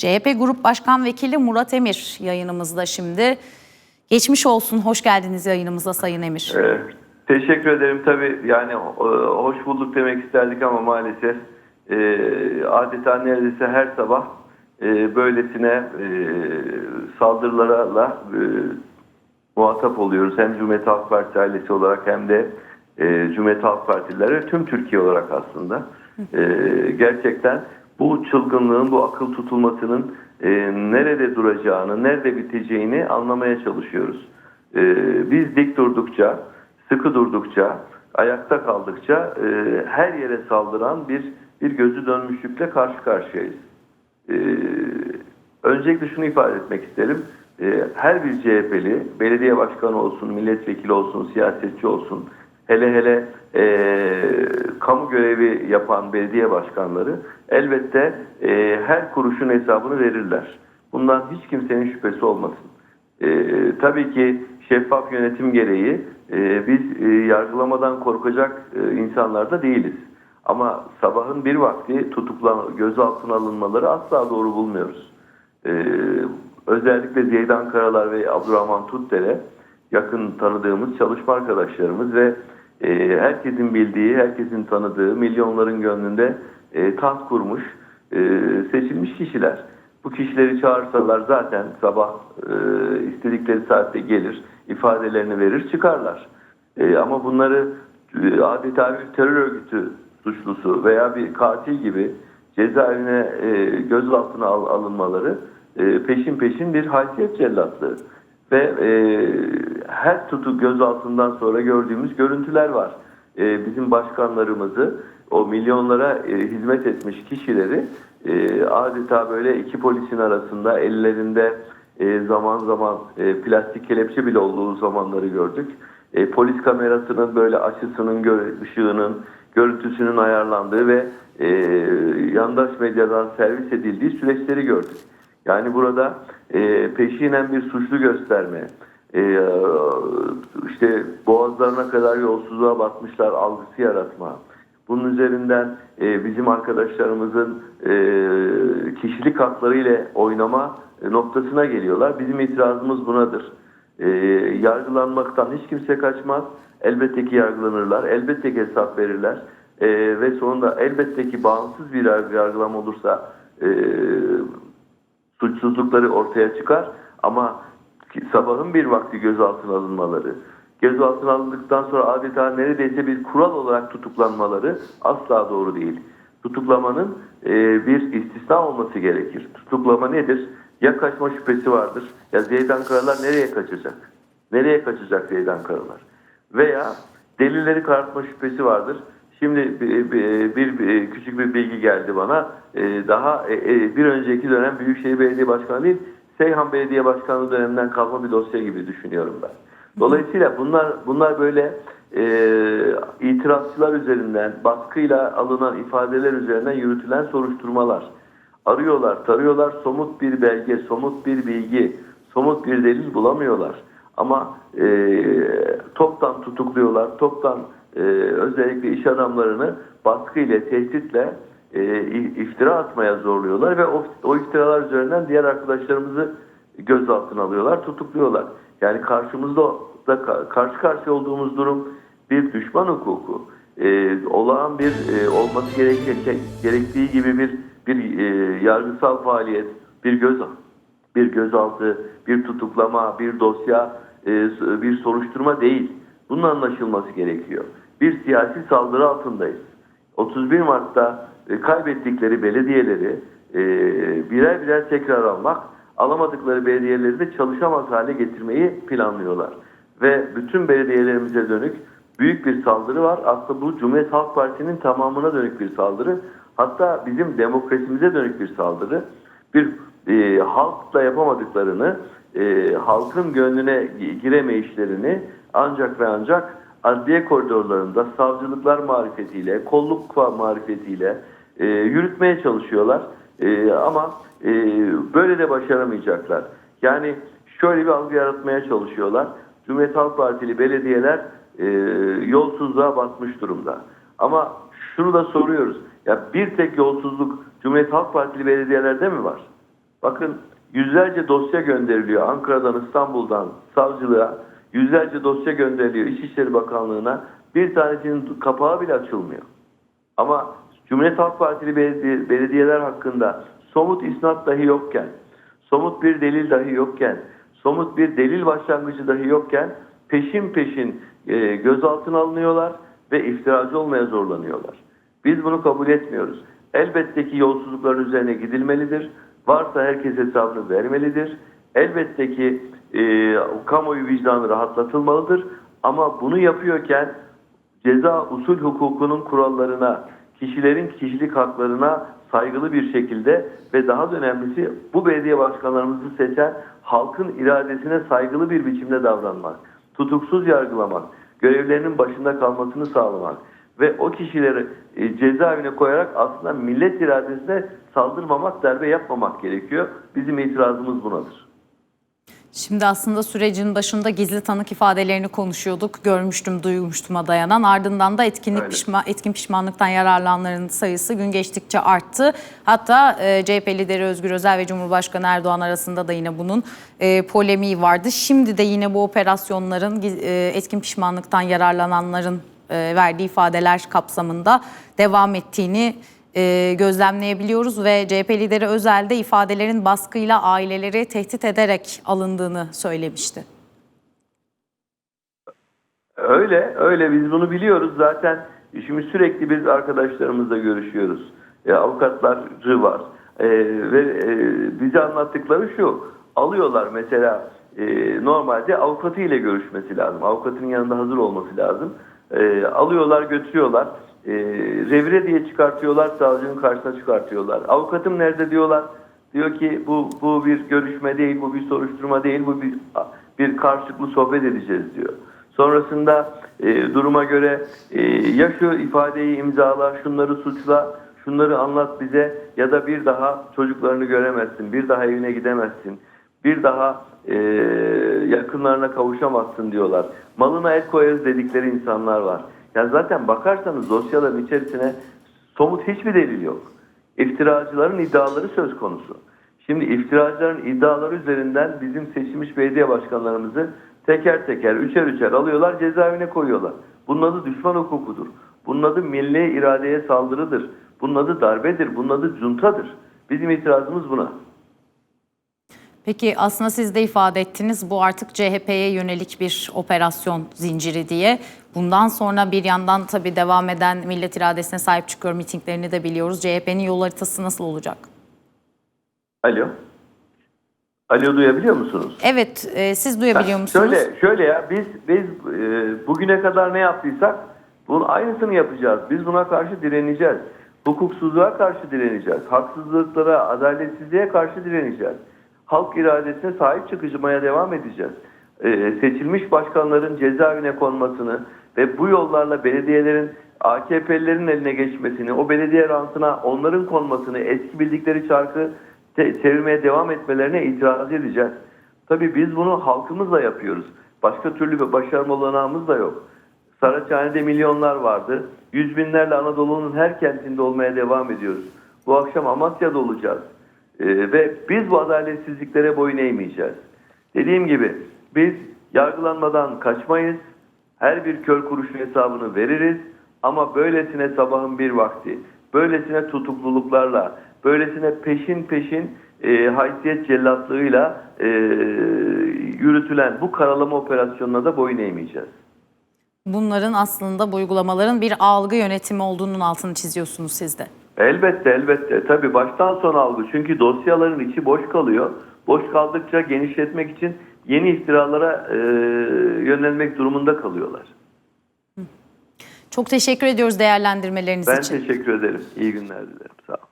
CHP Grup Başkan Vekili Murat Emir yayınımızda şimdi. Geçmiş olsun, hoş geldiniz yayınımıza Sayın Emir. Ee, teşekkür ederim. Tabii yani e, hoş bulduk demek isterdik ama maalesef e, adeta neredeyse her sabah e, böylesine e, saldırılarla e, muhatap oluyoruz. Hem Cumhuriyet Halk Partisi ailesi olarak hem de e, Cumhuriyet Halk Partileri tüm Türkiye olarak aslında. E, gerçekten bu çılgınlığın, bu akıl tutulmasının e, nerede duracağını, nerede biteceğini anlamaya çalışıyoruz. E, biz dik durdukça, sıkı durdukça, ayakta kaldıkça e, her yere saldıran bir bir gözü dönmüşlükle karşı karşıyayız. E, öncelikle şunu ifade etmek isterim. E, her bir CHP'li, belediye başkanı olsun, milletvekili olsun, siyasetçi olsun, hele hele e, kamu görevi yapan belediye başkanları elbette e, her kuruşun hesabını verirler. Bundan hiç kimsenin şüphesi olmasın. E, tabii ki şeffaf yönetim gereği e, biz e, yargılamadan korkacak e, insanlar da değiliz. Ama sabahın bir vakti tutuklan, gözaltına alınmaları asla doğru bulmuyoruz. E, özellikle Zeydan Karalar ve Abdurrahman Tutdere yakın tanıdığımız çalışma arkadaşlarımız ve e, herkesin bildiği, herkesin tanıdığı, milyonların gönlünde e, taht kurmuş, e, seçilmiş kişiler. Bu kişileri çağırsalar zaten sabah e, istedikleri saatte gelir, ifadelerini verir, çıkarlar. E, ama bunları e, adeta bir terör örgütü suçlusu veya bir katil gibi cezaevine e, gözaltına al, alınmaları e, peşin peşin bir haysiyet cellatlığı. Ve e, her tutu gözaltından sonra gördüğümüz görüntüler var. E, bizim başkanlarımızı, o milyonlara e, hizmet etmiş kişileri e, adeta böyle iki polisin arasında ellerinde e, zaman zaman e, plastik kelepçe bile olduğu zamanları gördük. E, polis kamerasının böyle açısının, gö- ışığının, görüntüsünün ayarlandığı ve e, yandaş medyadan servis edildiği süreçleri gördük. Yani burada e, peşinen bir suçlu gösterme, e, işte boğazlarına kadar yolsuzluğa batmışlar algısı yaratma. Bunun üzerinden e, bizim arkadaşlarımızın e, kişilik hakları ile oynama e, noktasına geliyorlar. Bizim itirazımız bunadır. Yargılanmaktan hiç kimse kaçmaz. Elbette ki yargılanırlar, elbette ki hesap verirler. E, ve sonunda elbette ki bağımsız bir yargı- yargılama olursa e, suçsuzlukları ortaya çıkar ama sabahın bir vakti gözaltına alınmaları, gözaltına alındıktan sonra adeta neredeyse bir kural olarak tutuklanmaları asla doğru değil. Tutuklamanın e, bir istisna olması gerekir. Tutuklama nedir? Ya kaçma şüphesi vardır ya Zeydan Karalar nereye kaçacak? Nereye kaçacak Zeydan Karalar? Veya delilleri karartma şüphesi vardır. Şimdi bir, bir, bir- bir küçük bir bilgi geldi bana. Daha e, e, bir önceki dönem Büyükşehir Belediye Başkanı değil, Seyhan Belediye Başkanlığı döneminden kalma bir dosya gibi düşünüyorum ben. Dolayısıyla bunlar bunlar böyle e, itirazçılar üzerinden, baskıyla alınan ifadeler üzerinden yürütülen soruşturmalar. Arıyorlar, tarıyorlar, somut bir belge, somut bir bilgi, somut bir delil bulamıyorlar. Ama e, toptan tutukluyorlar, toptan e, özellikle iş adamlarını baskıyla, tehditle e, iftira atmaya zorluyorlar ve o, o iftiralar üzerinden diğer arkadaşlarımızı gözaltına alıyorlar, tutukluyorlar. Yani karşımızda da ka- karşı karşıya olduğumuz durum bir düşman hukuku. E, olağan bir e, olması gereken, gerektiği gibi bir bir e, yargısal faaliyet, bir göz bir gözaltı, bir tutuklama, bir dosya, e, bir soruşturma değil. Bunun anlaşılması gerekiyor. Bir siyasi saldırı altındayız. 31 Mart'ta e, kaybettikleri belediyeleri e, birer birer tekrar almak, alamadıkları belediyeleri de çalışamaz hale getirmeyi planlıyorlar. Ve bütün belediyelerimize dönük büyük bir saldırı var. Aslında bu Cumhuriyet Halk Partisi'nin tamamına dönük bir saldırı. Hatta bizim demokrasimize dönük bir saldırı. Bir e, halkla yapamadıklarını, e, halkın gönlüne gi- giremeyişlerini ancak ve ancak adliye koridorlarında savcılıklar marifetiyle, kolluk marifetiyle e, yürütmeye çalışıyorlar. E, ama e, böyle de başaramayacaklar. Yani şöyle bir algı yaratmaya çalışıyorlar. Cumhuriyet Halk Partili belediyeler e, yolsuzluğa batmış durumda. Ama şunu da soruyoruz. Ya bir tek yolsuzluk Cumhuriyet Halk Partili belediyelerde mi var? Bakın yüzlerce dosya gönderiliyor Ankara'dan İstanbul'dan savcılığa. Yüzlerce dosya gönderiliyor İçişleri Bakanlığı'na. Bir tanesinin kapağı bile açılmıyor. Ama Cumhuriyet Halk Partili belediye- belediyeler hakkında somut isnat dahi yokken, somut bir delil dahi yokken, somut bir delil başlangıcı dahi yokken peşin peşin e, gözaltına alınıyorlar ve iftiracı olmaya zorlanıyorlar. Biz bunu kabul etmiyoruz. Elbette ki yolsuzlukların üzerine gidilmelidir. Varsa herkes hesabını vermelidir. Elbette ki e, kamuoyu vicdanı rahatlatılmalıdır. Ama bunu yapıyorken ceza usul hukukunun kurallarına, kişilerin kişilik haklarına saygılı bir şekilde ve daha da önemlisi bu belediye başkanlarımızı seçen halkın iradesine saygılı bir biçimde davranmak, tutuksuz yargılamak, görevlerinin başında kalmasını sağlamak ve o kişileri e, cezaevine koyarak aslında millet iradesine saldırmamak, darbe yapmamak gerekiyor. Bizim itirazımız bunadır. Şimdi aslında sürecin başında gizli tanık ifadelerini konuşuyorduk. Görmüştüm, duymuştum'a dayanan. Ardından da etkinlik Öyle. etkin pişmanlıktan yararlananların sayısı gün geçtikçe arttı. Hatta e, CHP lideri Özgür Özel ve Cumhurbaşkanı Erdoğan arasında da yine bunun e, polemiği vardı. Şimdi de yine bu operasyonların e, etkin pişmanlıktan yararlananların e, verdiği ifadeler kapsamında devam ettiğini e, gözlemleyebiliyoruz ve CHP lideri Özel de ifadelerin baskıyla aileleri tehdit ederek alındığını söylemişti. Öyle, öyle biz bunu biliyoruz zaten. Şimdi sürekli biz arkadaşlarımızla görüşüyoruz. E, avukatları var. E, ve e, bize anlattıkları şu. Alıyorlar mesela e, normalde avukatı ile görüşmesi lazım. Avukatının yanında hazır olması lazım. E, alıyorlar götürüyorlar. E, revire diye çıkartıyorlar. Savcının karşısına çıkartıyorlar. Avukatım nerede diyorlar. Diyor ki bu bu bir görüşme değil, bu bir soruşturma değil, bu bir bir karşılıklı sohbet edeceğiz diyor. Sonrasında e, duruma göre e, ya şu ifadeyi imzala, şunları suçla, şunları anlat bize ya da bir daha çocuklarını göremezsin, bir daha evine gidemezsin, bir daha e, yakınlarına kavuşamazsın diyorlar. Malına el koyarız dedikleri insanlar var. Yani zaten bakarsanız dosyaların içerisine somut hiçbir delil yok. İftiracıların iddiaları söz konusu. Şimdi iftiracıların iddiaları üzerinden bizim seçilmiş belediye başkanlarımızı teker teker, üçer üçer alıyorlar, cezaevine koyuyorlar. Bunun adı düşman hukukudur. Bunun adı milli iradeye saldırıdır. Bunun adı darbedir. Bunun adı cuntadır. Bizim itirazımız buna. Peki aslında siz de ifade ettiniz bu artık CHP'ye yönelik bir operasyon zinciri diye. Bundan sonra bir yandan tabii devam eden millet iradesine sahip çıkıyor mitinglerini de biliyoruz. CHP'nin yol haritası nasıl olacak? Alo. Alo duyabiliyor musunuz? Evet e, siz duyabiliyor musunuz? Şöyle, şöyle ya biz biz e, bugüne kadar ne yaptıysak bunun aynısını yapacağız. Biz buna karşı direneceğiz. Hukuksuzluğa karşı direneceğiz. Haksızlıklara, adaletsizliğe karşı direneceğiz. Halk iradesine sahip çıkışmaya devam edeceğiz. E, seçilmiş başkanların cezaevine konmasını ve bu yollarla belediyelerin AKP'lilerin eline geçmesini, o belediye rantına onların konmasını, eski bildikleri çarkı çevirmeye devam etmelerine itiraz edeceğiz. Tabii biz bunu halkımızla yapıyoruz. Başka türlü bir başarma olanağımız da yok. Saraçhane'de milyonlar vardı. Yüz binlerle Anadolu'nun her kentinde olmaya devam ediyoruz. Bu akşam Amasya'da olacağız. Ee, ve biz bu adaletsizliklere boyun eğmeyeceğiz. Dediğim gibi biz yargılanmadan kaçmayız. Her bir kör kuruşun hesabını veririz. Ama böylesine sabahın bir vakti, böylesine tutukluluklarla, böylesine peşin peşin e, haysiyet cellatlığıyla e, yürütülen bu karalama operasyonuna da boyun eğmeyeceğiz. Bunların aslında bu uygulamaların bir algı yönetimi olduğunun altını çiziyorsunuz siz de. Elbette elbette. Tabii baştan sona algı. Çünkü dosyaların içi boş kalıyor. Boş kaldıkça genişletmek için yeni iftiralara e, yönelmek durumunda kalıyorlar. Çok teşekkür ediyoruz değerlendirmeleriniz Ben için. teşekkür ederim. İyi günler dilerim. Sağ olun.